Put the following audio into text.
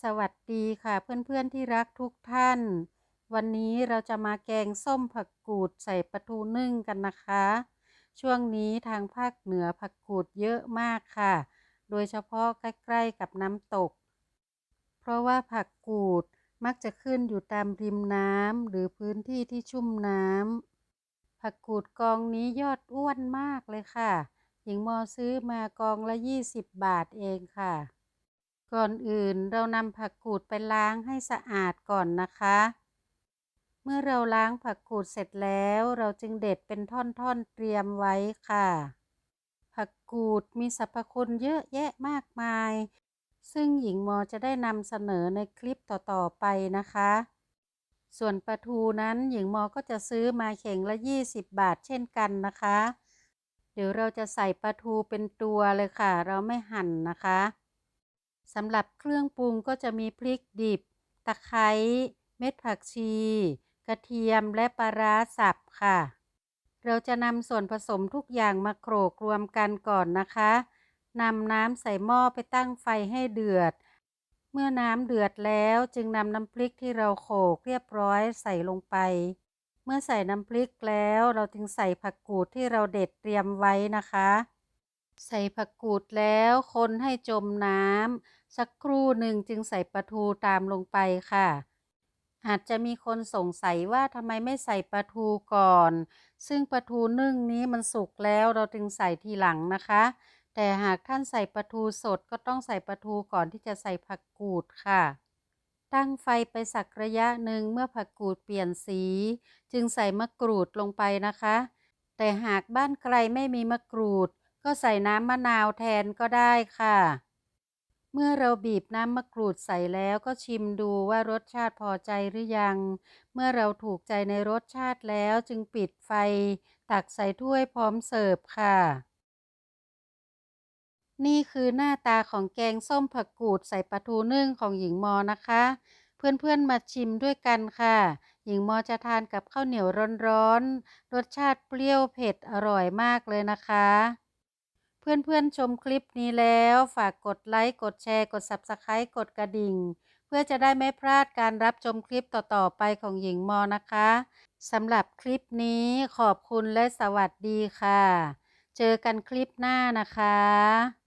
สวัสดีค่ะเพื่อนๆที่รักทุกท่าน วันนี้เราจะมาแกงส้มผักกูดใส่ปลาทูนึ่งกันนะคะ ช่วงนี้ทางภาคเหนือผักกูดเยอะมากค่ะ โดยเฉพาะใกล้ๆกับน้ำตก เพราะว่าผักกูดมักจะขึ้นอยู่ตามริมน้ำหรือพื้นที่ที่ชุ่มน้ำผักกูดกองนี้ยอดอ้วนมากเลยค่ะหญิงมอซื้อมากองละ 20 บาทเองค่ะ ก่อนอื่นเรานำผักกูดไปล้างให้สะอาดก่อนนะคะ เมื่อเราล้างผักกูดเสร็จแล้วเราจึงเด็ดเป็นท่อนๆเตรียมไว้ค่ะ ผักกูดมีสรรพคุณเยอะแยะมากมาย ซึ่งหญิงมอจะได้นำเสนอในคลิปต่อๆไปนะคะ ส่วนปลาทูนั้นหญิงมอก็จะซื้อมาเข่งละ 20 บาทเช่นกันนะคะ เดี๋ยวเราจะใส่ปลาทูเป็นตัวเลยค่ะ เราไม่หั่นนะคะ สำหรับเครื่องปรุงก็จะมีพริกดิบ ตะไคร้เม็ดผักชี กระเทียมและปลาร้าสับค่ะ เราจะนำส่วนผสมทุกอย่างมาโขลกรวมกันก่อนนะคะนำน้ำใส่หม้อไปตั้งไฟให้เดือด เมื่อน้ำเดือดแล้วจึงนำน้ำพริกที่เราโขลกเรียบร้อยใส่ลงไป เมื่อใส่น้ำพริกแล้วเราจึงใส่ผักกูดที่เราเด็ดเตรียมไว้นะคะ ใส่ผักกูดแล้วคนให้จมน้ำสักครู่หนึ่งจึงใส่ปลาทูตามลงไปค่ะ อาจจะมีคนสงสัยว่าทำไมไม่ใส่ปลาทูก่อน ซึ่งปลาทูนึ่งนี้มันสุกแล้วเราจึงใส่ทีหลังนะคะ แต่หากท่านใส่ปลาทูสดก็ต้องใส่ปลาทูก่อนที่จะใส่ผักกูดค่ะ ตั้งไฟไปสักระยะหนึ่งเมื่อผักกูดเปลี่ยนสี จึงใส่มะกรูดลงไปนะคะ แต่หากบ้านใครไม่มีมะกรูด ก็ใส่น้ำมะนาวแทนก็ได้ค่ะ เมื่อเราบีบน้ำมะกรูดใส่แล้วก็ชิมดูว่ารสชาติพอใจหรือยัง เมื่อเราถูกใจในรสชาติแล้วจึงปิดไฟ ตักใส่ถ้วยพร้อมเสิร์ฟค่ะ นี่คือหน้าตาของแกงส้มผักกูดใส่ปลาทูนึ่งของหญิงมอนะคะ เพื่อนๆมาชิมด้วยกันค่ะหญิงมอจะทานกับข้าวเหนียวร้อนๆ รสชาติเปรี้ยวเผ็ดอร่อยมากเลยนะคะ เพื่อนๆชมคลิปนี้แล้วฝากกดไลค์กดแชร์กด Subscribe กดกระดิ่ง เพื่อจะได้ไม่พลาดการรับชมคลิปต่อๆไปของหญิงมอนะคะสำหรับคลิปนี้ขอบคุณและสวัสดีค่ะ เจอกันคลิปหน้านะคะ